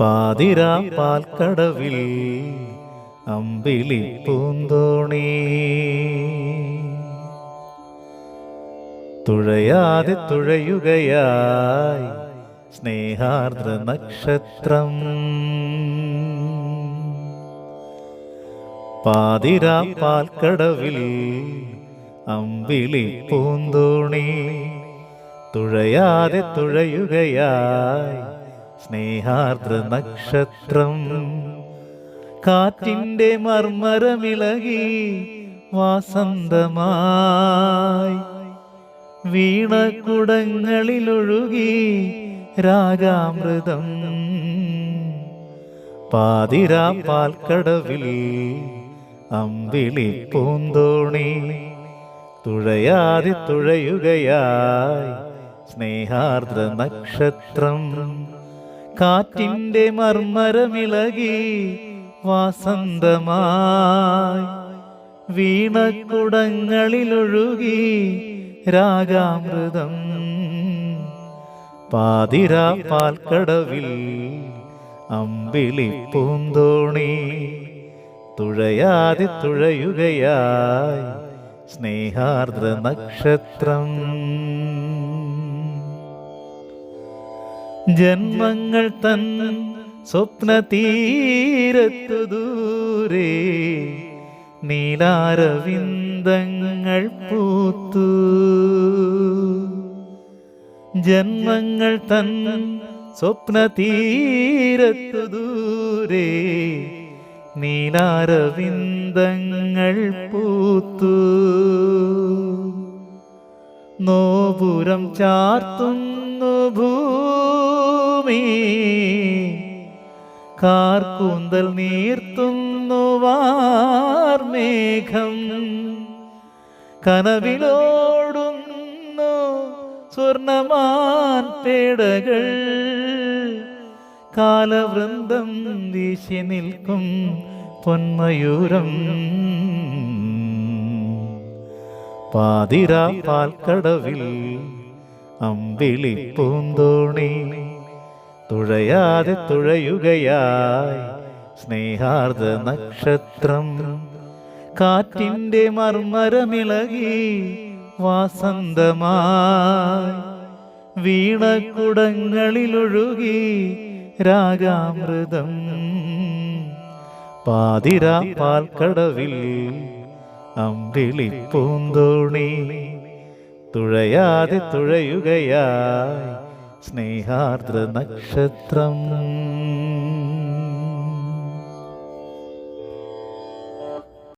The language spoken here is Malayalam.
പാതിരാ പാൽക്കടവിൽ അമ്പിളി പൂന്തോണി. തുഴയാതെ തുഴയുകയായി സ്നേഹാർദ്ര നക്ഷത്രം. പാതിരാ പാൽക്കടവിൽ അമ്പിളി പൂന്തോണി. തുഴയാതെ തുഴയുകയായി സ്നേഹാർദ്ര നക്ഷത്രം കാറ്റിന്റെ മർമരമിളകി വാസന്തമായി. വീണക്കുടങ്ങളിലൊഴുകി രാഗാമൃതം. പാതിരാ പാൽക്കടവിൽ അമ്പിളി പൂന്തോണി തുഴയാതെ തുഴയുകയായി സ്നേഹാർദ്ര നക്ഷത്രം കാറ്റിന്റെ മർമ്മരമിളകി വാസന്തമായി വീണക്കുടങ്ങളിലൊഴുകി രാഗാമൃതം. പാതിരാ പാൽക്കടവിൽ അമ്പിളി പൂന്തോണി തുഴയാതെ തുഴയുകയായി സ്നേഹാർദ്ര നക്ഷത്രം. ജന്മങ്ങൾ തൻ സ്വപ്ന തീരത്തു ദൂരെ നീലാരവിന്ദങ്ങൾ പൂത്തു. ജന്മങ്ങൾ തൻ സ്വപ്ന തീരത്തു ദൂരെ നീലാരവിന്ദങ്ങൾ പൂത്തു. നോപുരം ചാർത്തുന്നു ഭൂമി കാർക്കൂന്തൽ നീർത്തുന്നു വാർമേഘം. കനവിലോടുന്നു സ്വർണമാൻ പേടകൾ. കാലവൃന്ദം വീശി നിൽക്കും പൊന്മയൂരം. പാതിരാ പാൽക്കടവിൽ അമ്പിളി പൂന്തോണി തുഴയാതെ തുഴയുകയായി. സ്നേഹാർദ്ര നക്ഷത്രം കാറ്റിന്റെ മർമരമിളകി വാസന്തമായി. വീണക്കുടങ്ങളിലൊഴുകി രാഗാമൃതം. പാതിരാ പാൽക്കടവിൽ അമ്പിളി തുഴയാതെ തുഴയുകയായി. സ്നേഹാർദ്ര നക്ഷത്രം